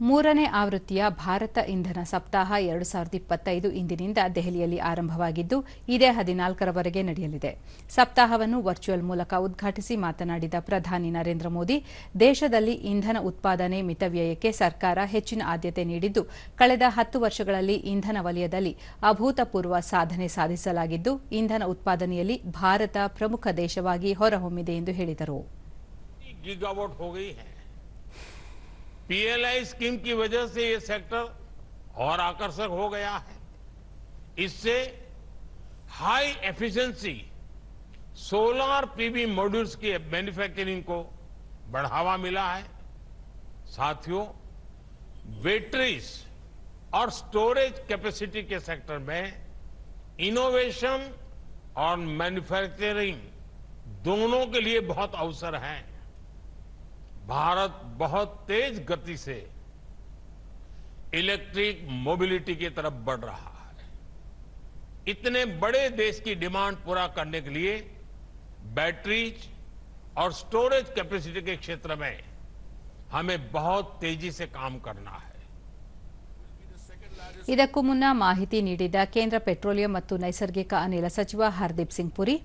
ಮೂರನೇ ಆವೃತ್ತಿಯ ಭಾರತ ಇಂಧನ ಸಪ್ತಾಹ ಎರಡು ಸಾವಿರದ ಇಪ್ಪತ್ತೈದು ಇಂದಿನಿಂದ ದೆಹಲಿಯಲ್ಲಿ ಆರಂಭವಾಗಿದ್ದು, ಇದೇ ಹದಿನಾಲ್ಕರವರೆಗೆ ನಡೆಯಲಿದೆ. ಸಪ್ತಾಹವನ್ನು ವರ್ಚುವಲ್ ಮೂಲಕ ಉದ್ಘಾಟಿಸಿ ಮಾತನಾಡಿದ ಪ್ರಧಾನಿ ನರೇಂದ್ರ ಮೋದಿ, ದೇಶದಲ್ಲಿ ಇಂಧನ ಉತ್ಪಾದನೆ ಮಿತವ್ಯಯಕ್ಕೆ ಸರ್ಕಾರ ಹೆಚ್ಚಿನ ಆದ್ಯತೆ ನೀಡಿದ್ದು, ಕಳೆದ ಹತ್ತು ವರ್ಷಗಳಲ್ಲಿ ಇಂಧನ ವಲಯದಲ್ಲಿ ಅಭೂತಪೂರ್ವ ಸಾಧನೆ ಸಾಧಿಸಲಾಗಿದ್ದು, ಇಂಧನ ಉತ್ಪಾದನೆಯಲ್ಲಿ ಭಾರತ ಪ್ರಮುಖ ದೇಶವಾಗಿ ಹೊರಹೊಮ್ಮಿದೆ ಎಂದು ಹೇಳಿದರು. पीएलआई स्कीम की वजह से ये सेक्टर और आकर्षक हो गया है। इससे high efficiency solar PV modules की मैन्युफैक्चरिंग को बढ़ावा मिला है। साथियों बैटरीज और स्टोरेज कैपेसिटी के सेक्टर में इनोवेशन और मैन्युफैक्चरिंग दोनों के लिए बहुत अवसर हैं। भारत बहुत तेज गति से इलेक्ट्रिक मोबिलिटी की तरफ बढ़ रहा है इतने बड़े देश की डिमांड पूरा करने के लिए बैटरीज और स्टोरेज कैपेसिटी के क्षेत्र में हमें बहुत तेजी से काम करना है ಇದಕ್ಕೂ ಮುನ್ನ ಮಾಹಿತಿ ನೀಡಿದ ಕೇಂದ್ರ ಪೆಟ್ರೋಲಿಯಂ ಮತ್ತು ನೈಸರ್ಗಿಕ ಅನಿಲ ಸಚಿವ ಹರ್ದೀಪ್ ಸಿಂಗ್ ಪುರಿ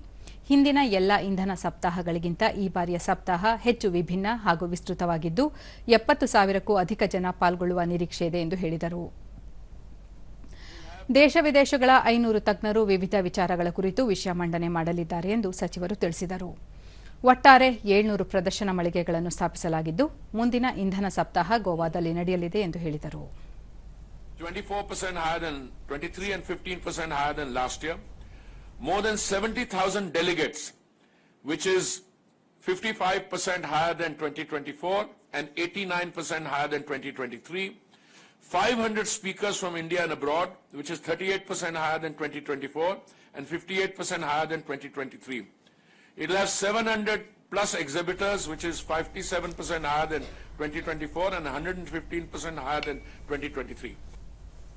ಹಿಂದಿನ ಎಲ್ಲ ಇಂಧನ ಸಪ್ತಾಹಗಳಿಗಿಂತ ಈ ಬಾರಿಯ ಸಪ್ತಾಹ ಹೆಚ್ಚು ವಿಭಿನ್ನ ಹಾಗೂ ವಿಸ್ತೃತವಾಗಿದ್ದು, ಎಪ್ಪತ್ತು ಸಾವಿರಕ್ಕೂ ಅಧಿಕ ಜನ ಪಾಲ್ಗೊಳ್ಳುವ ನಿರೀಕ್ಷೆ ಇದೆ ಎಂದು ಹೇಳಿದರು. ದೇಶ ವಿದೇಶಗಳ ಐನೂರು ತಜ್ಞರು ವಿವಿಧ ವಿಚಾರಗಳ ಕುರಿತು ವಿಷಯ ಮಂಡನೆ ಮಾಡಲಿದ್ದಾರೆ ಎಂದು ಸಚಿವರು ತಿಳಿಸಿದರು. ಒಟ್ಟಾರೆ ಏಳ್ನೂರು ಪ್ರದರ್ಶನ ಮಳಿಗೆಗಳನ್ನು ಸ್ಥಾಪಿಸಲಾಗಿದ್ದು, ಮುಂದಿನ ಇಂಧನ ಸಪ್ತಾಹ ಗೋವಾದಲ್ಲಿ ನಡೆಯಲಿದೆ ಎಂದು ಹೇಳಿದರು. More than 70,000 delegates, which is 55% higher than 2024 and 89% higher than 2023. 500 speakers from India and abroad, which is 38% higher than 2024 and 58% higher than 2023. It will have 700 plus exhibitors, which is 57% higher than 2024 and 115% higher than 2023.